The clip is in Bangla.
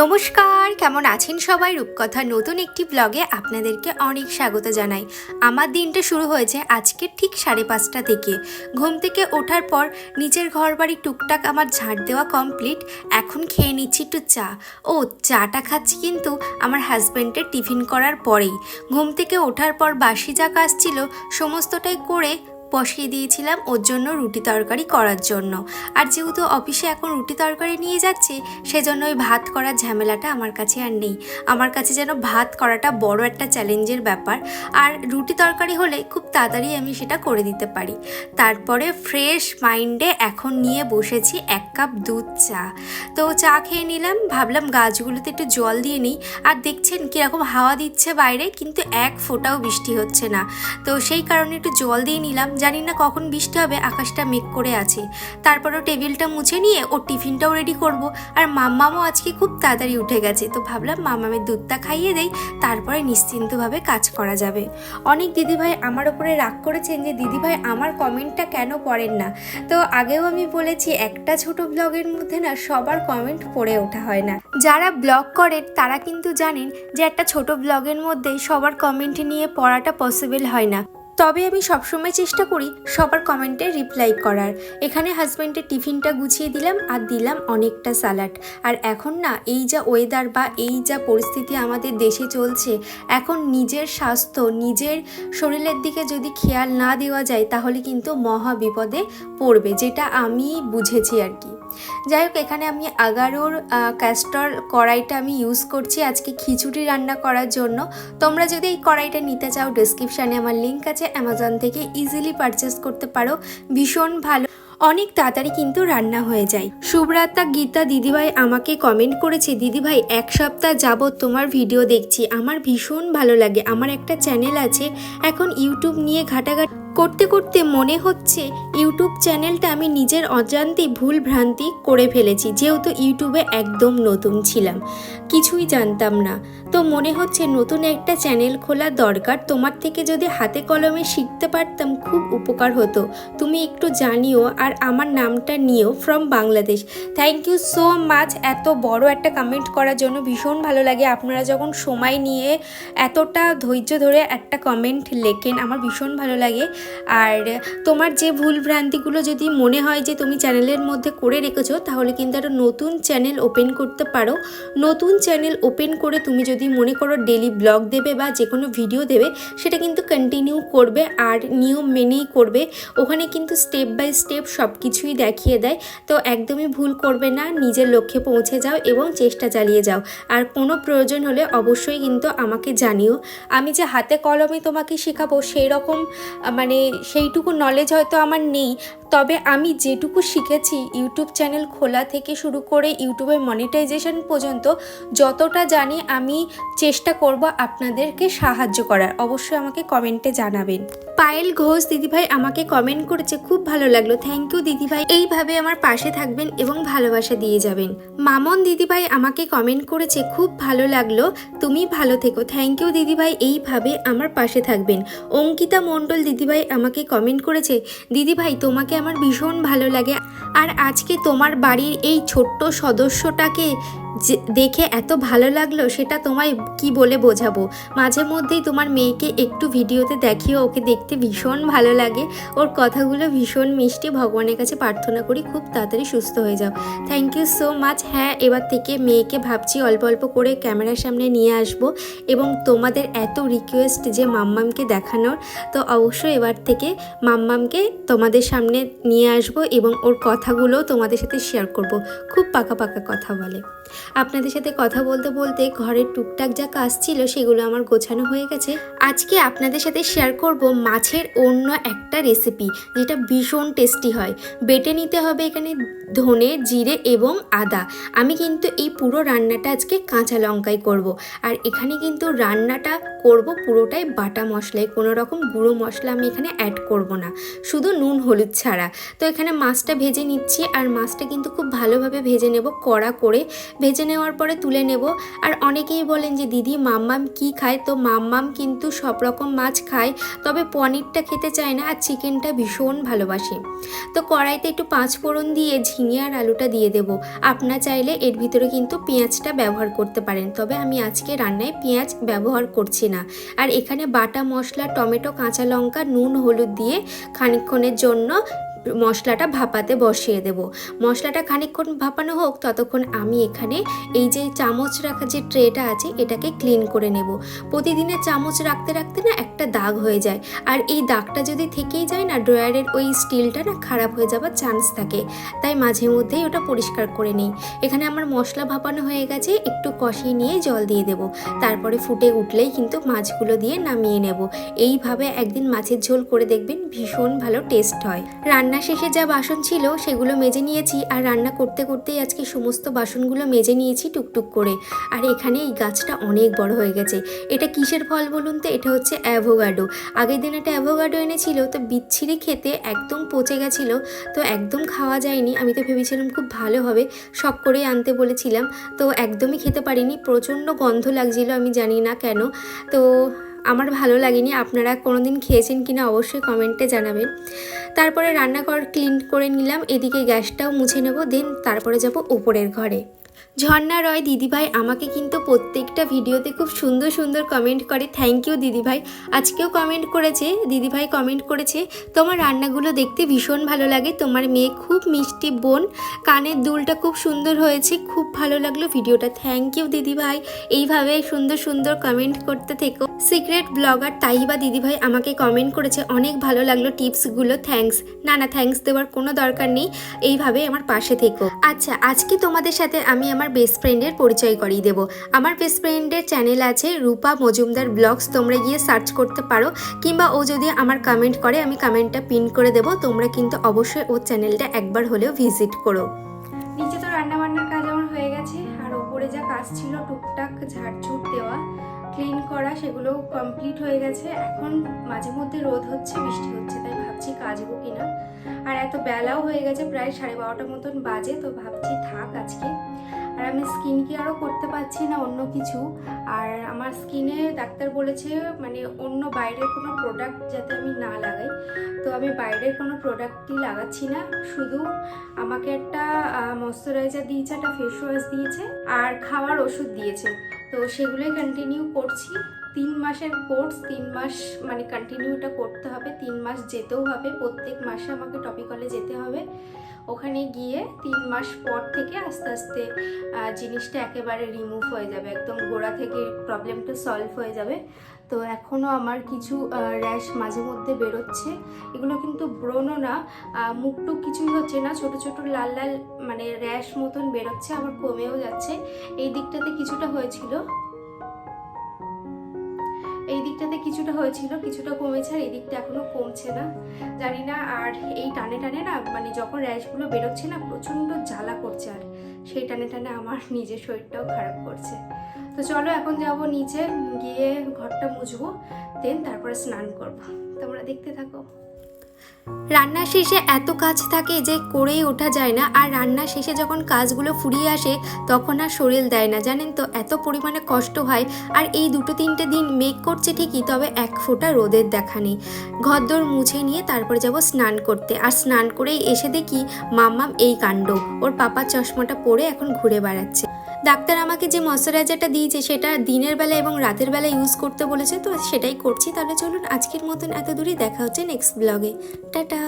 নমস্কার, কেমন আছেন সবাই? রূপকথার নতুন একটি ব্লগে আপনাদেরকে অনেক স্বাগত জানাই। আমার দিনটা শুরু হয়েছে আজকে ঠিক সাড়ে পাঁচটা থেকে। ঘুম থেকে ওঠার পর নিজের ঘর বাড়ি টুকটাক আমার ঝাড় দেওয়া কমপ্লিট এখন খেয়ে নিচ্ছি একটু চা। ও, চাটা খাচ্ছি কিন্তু আমার হাজব্যান্ডের টিফিন করার পরেই। ঘুম থেকে ওঠার পর বাসি যা কাজ ছিল, সমস্তটাই করে বসিয়ে দিয়েছিলাম ওর জন্য রুটি তরকারি করার জন্য। আর যেহেতু অফিসে এখন রুটি তরকারি নিয়ে যাচ্ছে, সেজন্য ওই ভাত করার ঝামেলাটা আমার কাছে আর নেই। আমার কাছে যেন ভাত করাটা বড় একটা চ্যালেঞ্জের ব্যাপার, আর রুটি তরকারি হলে খুব তাড়াতাড়ি আমি সেটা করে দিতে পারি। তারপরে ফ্রেশ মাইন্ডে এখন নিয়ে বসেছি এক কাপ দুধ চা। তো চা খেয়ে নিলাম, ভাবলাম গাছগুলোতে একটু জল দিয়ে নিই। আর দেখছেন কীরকম হাওয়া দিচ্ছে বাইরে, কিন্তু এক ফোঁটাও বৃষ্টি হচ্ছে না। তো সেই কারণে একটু জল দিয়ে নিলাম জানি না কখন বৃষ্টি হবে, আকাশটা মেঘ করে আছে। তারপরও টেবিলটা মুছে নিয়ে ওর টিফিনটাও রেডি করব। আর মাম্মামও আজকে খুব তাড়াতাড়ি উঠে গেছে, তো ভাবলাম মাম্মামের দুধটা খাইয়ে দেই, তারপরে নিশ্চিন্তভাবে কাজ করা যাবে। অনেক দিদিভাই আমার ওপরে রাগ করেছেন যে, দিদিভাই, আমার কমেন্টটা কেন পড়েন না? তো আগেও আমি বলেছি, একটা ছোট ব্লগের মধ্যে না সবার কমেন্ট পড়ে ওঠা হয় না। যারা ব্লগ করেন তারা কিন্তু জানেন যে, একটা ছোট ব্লগের মধ্যে সবার কমেন্ট নিয়ে পড়াটা পসিবল হয় না। তবে আমি সবসময় চেষ্টা করি সবার কমেন্টে রিপ্লাই করার। এখানে হাজব্যান্ডের টিফিনটা গুছিয়ে দিলাম আর দিলাম অনেকটা স্যালাড আর এখন না, এই যা ওয়েদার বা এই যা পরিস্থিতি আমাদের দেশে চলছে, এখন নিজের স্বাস্থ্য, নিজের শরীরের দিকে যদি খেয়াল না দেওয়া যায়, তাহলে কিন্তু মহা বিপদে পড়বে, যেটা আমি বুঝেছি আর কি। যাই হোক, এখানে আমি আগারোর ক্যাস্টর কড়াইটা আমি ইউজ করছি আজকে খিচুড়ি রান্না করার জন্য। তোমরা যদি এই কড়াইটা নিতে চাও ডিসক্রিপশানে আমার লিঙ্ক আছে অ্যামাজন থেকে ইজিলি পারচেস করতে পারো। ভীষণ ভালো, অনেক তাড়াতাড়ি কিন্তু রান্না হয়ে যায়। সুব্রাতা, গীতা, দিদিভাই আমাকে কমেন্ট করেছে, দিদিভাই, এক সপ্তাহ যাবৎ তোমার ভিডিও দেখছি, আমার ভীষণ ভালো লাগে, আমার একটা চ্যানেল আছে, এখন ইউটিউব নিয়ে ঘাটাঘাটি করতে করতে মনে হচ্ছে ইউটিউব চ্যানেলটা আমি নিজের অজান্তে ভুল ভ্রান্তি করে ফেলেছি, যেহেতু ইউটিউবে একদম নতুন ছিলাম। কিছুই জানতাম না। তো মনে হচ্ছে নতুন একটা চ্যানেল খোলা দরকার। তোমার থেকে যদি হাতে কলমে শিখতে পারতাম খুব উপকার হতো। তুমি একটু জানিও আর আমার নামটা Neo from Bangladesh thank you so much এত বড় একটা কমেন্ট করার জন্য ভীষণ ভালো লাগে। আপনারা যখন সময় নিয়ে এতটা ধৈর্য ধরে একটা কমেন্ট লেখেন, আমার ভীষণ ভালো লাগে। আর তোমার যে ভুল ভ্রান্তিগুলো যদি মনে হয় যে তুমি চ্যানেলের মধ্যে করে রেখেছো তাহলে কিন্তু একটা নতুন চ্যানেল ওপেন করতে পারো। নতুন চ্যানেল ওপেন করে তুমি যদি মনে করো ডেলি ব্লগ দেবে বা যে কোনো ভিডিও দেবে সেটা কিন্তু কন্টিনিউ করবে আর নিয়ম মেনেই করবে। ওখানে কিন্তু স্টেপ বাই স্টেপ সব কিছুই দেখিয়ে দেয়। তো একদমই ভুল করবে না নিজের লক্ষ্যে পৌঁছে যাও এবং চেষ্টা চালিয়ে যাও। আর কোনো প্রয়োজন হলে অবশ্যই কিন্তু আমাকে জানিও। আমি যে হাতে কলমে তোমাকে শেখাবো সেই রকম আহ, মানে সেইটুকু নলেজ হয়তো আমার নেই। তবে আমি যেটুকু শিখেছি ইউটিউব চ্যানেল খোলা থেকে শুরু করে ইউটিউবের মনিটাইজেশন পর্যন্ত, যতটা জানি আমি চেষ্টা করব আপনাদেরকে সাহায্য করার। অবশ্যই আমাকে কমেন্টে জানাবেন। পায়েল ঘোষ দিদিভাই আমাকে কমেন্ট করেছে, খুব ভালো লাগল। থ্যাংক ইউ দিদিভাই। এইভাবে আমার পাশে থাকবেন এবং ভালোবাসা দিয়ে যাবেন। মামন দিদিভাই আমাকে কমেন্ট করেছে, খুব ভালো লাগল। তুমি ভালো থেকো। থ্যাংক ইউ দিদিভাই। এইভাবে আমার পাশে থাকবেন। অঙ্কিতা মণ্ডল দিদিভাই আমাকে কমেন্ট করেছে, দিদিভাই, তোমাকে আমার ভীষণ ভালো লাগে। আর আজকে তোমার বাড়ির এই ছোট্ট সদস্যটাকে যে, দেখে এত ভালো লাগল, সেটা তোমায় কি বলে বোঝাবো? মাঝে মধ্যেই তোমার মেয়েকে একটু ভিডিওতে দেখিও, ওকে দেখতে ভীষণ ভালো লাগে। ওর কথাগুলো ভীষণ মিষ্টি, ভগবানের কাছে প্রার্থনা করি খুব তাড়াতাড়ি সুস্থ হয়ে যাও। থ্যাংক ইউ সো মাচ হ্যাঁ এবার থেকে মেয়েকে ভাবছি অল্প অল্প করে ক্যামেরার সামনে নিয়ে আসব এবং তোমাদের এত রিকোয়েস্ট যে মাম্মামকে দেখানোর, তো অবশ্যই এবার থেকে মাম্মামকে তোমাদের সামনে নিয়ে আসব এবং ওর কথাগুলো তোমাদের সাথে শেয়ার করব। খুব পাকা পাকা কথা বলে। আপনাদের সাথে কথা বলতে বলতে ঘরের টুকটাক যা কাজ ছিল সেগুলো আমার গোছানো হয়ে গেছে। আজকে আপনাদের সাথে শেয়ার করব মাছের অন্য একটা রেসিপি যেটা ভীষণ টেস্টি হয়। বেটে নিতে হবে এখানে ধনে, জিরে এবং আদা। আমি কিন্তু এই পুরো রান্নাটা আজকে কাঁচা লঙ্কায় করব। আর এখানে কিন্তু রান্নাটা করব পুরোটাই বাটা মশলায়। কোনো রকম গুঁড়ো মশলা আমি এখানে অ্যাড করব না। শুধু নুন, হলুদ ছাড়া। তো এখানে মাছটা ভেজে নিচ্ছি আর মাছটা কিন্তু খুব ভালোভাবে ভেজে নেব, কড়া করে। ভেজে নেওয়ার পরে তুলে নেব। আর অনেকেই বলেন যে, দিদি, মাম্মাম কি খায়? তো মাম্মাম কিন্তু সব রকম মাছ খায়, তবে পনিরটা খেতে চায় না আর চিকেনটা ভীষণ ভালোবাসে। তো কড়াইতে একটু পাঁচ ফোড়ন দিয়ে ঝি ঝিঙে আর আলুটা দিয়ে দেব। আপনার চাইলে এর ভিতরে কিন্তু পেঁয়াজটা ব্যবহার করতে পারেন, তবে আমি আজকে রান্নায় পেঁয়াজ ব্যবহার করছি না। আর এখানে বাটা মশলা, টমেটো, কাঁচা লঙ্কা, নুন, হলুদ দিয়ে খানিক্ষণের জন্য মশলাটা ভাপাতে বসিয়ে দেব। মশলাটা খানিকক্ষণ ভাপানো হোক, ততক্ষণ আমি এখানে এই যে চামচ রাখা যে ট্রেটা আছে, এটাকে ক্লিন করে নেব। প্রতিদিনের চামচ রাখতে রাখতে না একটা দাগ হয়ে যায়। আর এই দাগটা যদি থেকেই যায় না, ড্রয়ারের ওই স্টিলটা না খারাপ হয়ে যাওয়ার চান্স থাকে। তাই মাঝে মধ্যেই ওটা পরিষ্কার করে নিই। এখানে আমার মশলা ভাপানো হয়ে গেছে, একটু কষিয়ে নিয়ে জল দিয়ে দেব। তারপরে ফুটে উঠলেই কিন্তু মাছগুলো দিয়ে নামিয়ে নেব। এইভাবে একদিন মাছের ঝোল করে দেখবেন, ভীষণ ভালো টেস্ট হয়। রান্না শেষে যা বাসন ছিল সেগুলো মেজে নিয়েছি আর রান্না করতে করতেই আজকে সমস্ত বাসনগুলো মেজে নিয়েছি টুকটুক করে। আর এখানে এই গাছটা অনেক বড় হয়ে গেছে। এটা কিসের ফল বলুন তো? এটা হচ্ছে অ্যাভোগাডো। আগের দিন একটা অ্যাভোগাডো এনেছিল, তো বিচ্ছিরি খেতে একদম পচে গেছিল, তো একদম খাওয়া যায়নি। আমি তো ভেবেছিলাম খুব ভালো হবে শখ করেই আনতে বলেছিলাম, তো একদমই খেতে পারিনি। প্রচণ্ড গন্ধ লাগছিল, আমি জানি না কেন। তো আমার ভালো লাগেনি। আপনারা কোনো দিন খেয়েছেন কিনা অবশ্যই কমেন্টে জানাবেন। তারপরে রান্নাঘর ক্লিন করে নিলাম। এদিকে গ্যাসটাও মুছে নেব দেন তারপরে যাব উপরের ঘরে। ঝর্ণা রয় দিদিভাই আমাকে কিন্তু প্রত্যেকটা ভিডিওতে খুব সুন্দর সুন্দর কমেন্ট করে। থ্যাংক ইউ দিদিভাই। আজকেও কমেন্ট করেছে। দিদিভাই কমেন্ট করেছে, তোমার রান্নাগুলো দেখতে ভীষণ ভালো লাগে। তোমার মেয়ে খুব মিষ্টি বোন। কানের দুলটা খুব সুন্দর হয়েছে। খুব ভালো লাগল ভিডিওটা। থ্যাংক ইউ দিদিভাই। এইভাবে সুন্দর সুন্দর কমেন্ট করতে থেকো। সিক্রেট ব্লগার তাইবা দিদিভাই আমাকে কমেন্ট করেছে, অনেক ভালো লাগল টিপসগুলো। থ্যাঙ্কস না না থ্যাঙ্কস দেওয়ার কোনো দরকার নেই। এইভাবে আমার পাশে থেকো। আচ্ছা আজকে তোমাদের সাথে আমি আমার বেস্ট ফ্রেন্ডের পরিচয় করিয়ে দেবো। আমার বেস্ট ফ্রেন্ডের চ্যানেল আছে রূপা মজুমদার ব্লগস তোমরা গিয়ে সার্চ করতে পারো। কিংবা ও যদি আমার কমেন্ট করে, আমি কমেন্টটা পিন করে দেবো। তোমরা কিন্তু অবশ্যই ওর চ্যানেলটা একবার হলেও ভিজিট করো। নিচে তো রান্না বান্নার কাজ আমার হয়ে গেছে। আর ওপরে যা কাজ ছিল, টুকটাক ঝাড়ঝুট দেওয়া ক্লিন করা সেগুলো কমপ্লিট হয়ে গেছে। এখন মাঝে মধ্যে রোদ হচ্ছে, বৃষ্টি হচ্ছে, তাই ভাবছি কাজবো কিনা। আর এত বেলাও হয়ে গেছে, প্রায় সাড়ে বারোটার মতন বাজে, তো ভাবছি থাক আজকে। আর আমি স্কিন কেয়ারও করতে পারছি না অন্য কিছু। আর আমার স্কিনে ডাক্তার বলেছে মানে অন্য বাইরের কোনো প্রোডাক্ট যাতে আমি না লাগাই। তো আমি বাইরের কোনো প্রোডাক্টই লাগাচ্ছি না, শুধু আমাকে একটা ময়শ্চারাইজার দিয়েছে, একটা ফেস ওয়াশ দিয়েছে, আর খাওয়ার ওষুধ দিয়েছে। তো সেগুলোই কন্টিনিউ করছি। তিন মাসের কোর্স তিন মাস মানে কন্টিনিউটা করতে হবে। তিন মাস যেতেও হবে। প্রত্যেক মাসে আমাকে টপিকলে যেতে হবে। ওখানে গিয়ে তিন মাস পর থেকে আস্তে আস্তে জিনিসটা একেবারে রিমুভ হয়ে যাবে, একদম গোড়া থেকে প্রবলেমটা সলভ হয়ে যাবে। তো এখনও আমার কিছু র্যাশ মাঝে মধ্যে বেরোচ্ছে। এগুলো কিন্তু ব্রণও না মুখটুক কিছুই হচ্ছে না, ছোট ছোট লাল লাল মানে র্যাশ মতন বেরোচ্ছে, আবার কমেও যাচ্ছে। এই দিকটাতে কিছুটা হয়েছিল। এই দিকটাতে কিছুটা হয়েছিল, কিছুটা কমেছে আর এই দিকটা এখনও কমছে না। জানি না আর এই টানে টানে না মানে যখন র্যাশগুলো বেরোচ্ছে না, প্রচণ্ড জ্বালা করছে আর সেই টানে টানে আমার নিজের শরীরটাও খারাপ করছে। তো চলো এখন যাব নিচে, গিয়ে ঘরটা মুছবো দেন তারপরে স্নান করব। তোমরা দেখতে থাকো। রান্নার শেষে এত কাজ থাকে যে করেই ওঠা যায় না। আর রান্নার শেষে যখন কাজগুলো ফুরিয়ে আসে, তখন আর শরীর দেয় না। জানেন তো, এত পরিমাণে কষ্ট হয়। আর এই দুটো তিনটে দিন মেঘ করছে ঠিকই, তবে এক ফোঁটা রোদের দেখা নেই। ঘরদোর মুছে নিয়ে তারপরে যাব স্নান করতে। আর স্নান করেই এসে দেখি মাম্মাম এই কাণ্ড। ওর পাপার চশমাটা পরে এখন ঘুরে বেড়াচ্ছে। ডাক্তার আমাকে যে ময়শ্চারাইজারটা দিয়েছে সেটা দিনের বেলা এবং রাতের বেলা ইউজ করতে বলেছে, তো সেটাই করছি। তাহলে চলুন আজকের মতন এত দূরই দেখা হচ্ছে নেক্সট ব্লগে টাটা!